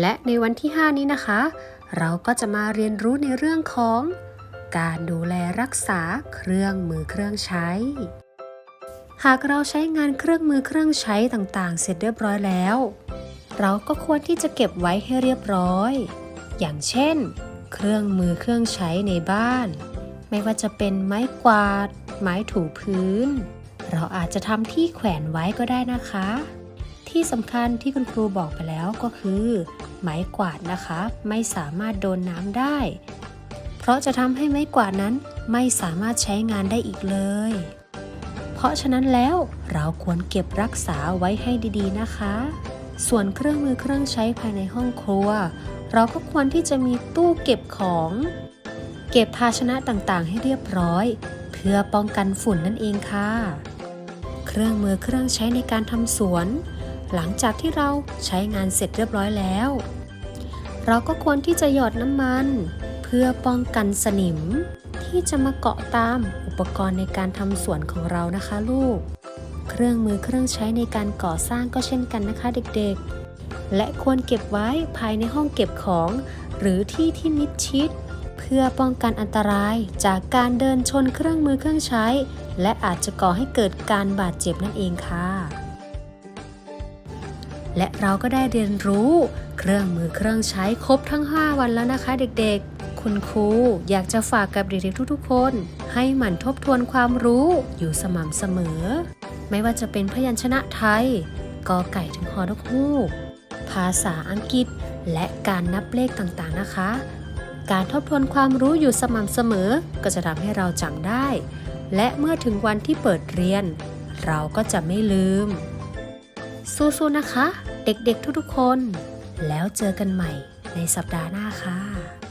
และในวันที่ 5 นี้นะคะ เราก็จะมาเรียนรู้ในเรื่องของ การดูแลรักษาเครื่องมือเครื่องใช้ หากเราใช้งานเครื่องมือเครื่องใช้ต่างๆ เสร็จเรียบร้อยแล้ว เราก็ควรที่จะเก็บไว้ให้เรียบร้อย อย่างเช่น เครื่องมือเครื่องใช้ในบ้าน ไม่ว่าจะเป็นไม้กวาด ไม้ถูพื้น เราอาจจะทำที่แขวนไว้ก็ได้นะคะ ที่สำคัญที่คุณครูบอกไปแล้วก็คือ ไม้กวาดนะคะ ไม่สามารถโดนน้ำได้ เพราะจะทำให้ไม้กวาดนั้นไม่สามารถใช้งานได้อีกเลย เพราะฉะนั้นแล้วเราควรเก็บรักษาไว้ให้ดีๆนะคะ ส่วนเครื่องมือเครื่องใช้ภายในห้องครัว เราก็ควรที่จะมีตู้เก็บของ เก็บภาชนะต่างๆ ให้เรียบร้อย เพื่อป้องกันฝุ่นนั่นเองค่ะ เครื่องมือเครื่องใช้ในการทำสวน หลังจากที่เราใช้งานเสร็จเรียบร้อยแล้ว เราก็ควรที่จะหยอดน้ำมัน เพื่อป้องกันสนิม ที่จะมาเกาะตามอุปกรณ์ในการทำสวนของเรานะคะลูก เครื่องมือเครื่องใช้ในการก่อสร้างก็เช่นกันนะคะเด็กๆ และควรเก็บไว้ภายในห้องเก็บของ หรือที่ที่มิดชิดเพื่อป้องกันอันตรายจากการเดินชนเครื่องมือเครื่องใช้ และอาจจะก่อให้เกิดการบาดเจ็บนั่นเองค่ะ และเราก็ได้เรียนรู้ เครื่องมือเครื่องใช้ครบทั้ง 5 วันแล้วนะคะเด็กๆ คุณครูอยากจะฝากกับเด็กๆทุกๆคน ให้หมั่นทบทวนความรู้อยู่สม่ำเสมอ ไม่ว่าจะเป็นพยัญชนะไทยกอไก่ถึงฮอนกฮูก ภาษาอังกฤษ และการนับเลขต่างๆนะคะ การทบทวนความรู้อยู่สม่ำเสมอ ก็จะทำให้เราจำได้ และเมื่อถึงวันที่เปิดเรียน เราก็จะไม่ลืม สู้ๆนะคะ เด็กๆทุกๆคน แล้วเจอกันใหม่ในสัปดาห์หน้าค่ะ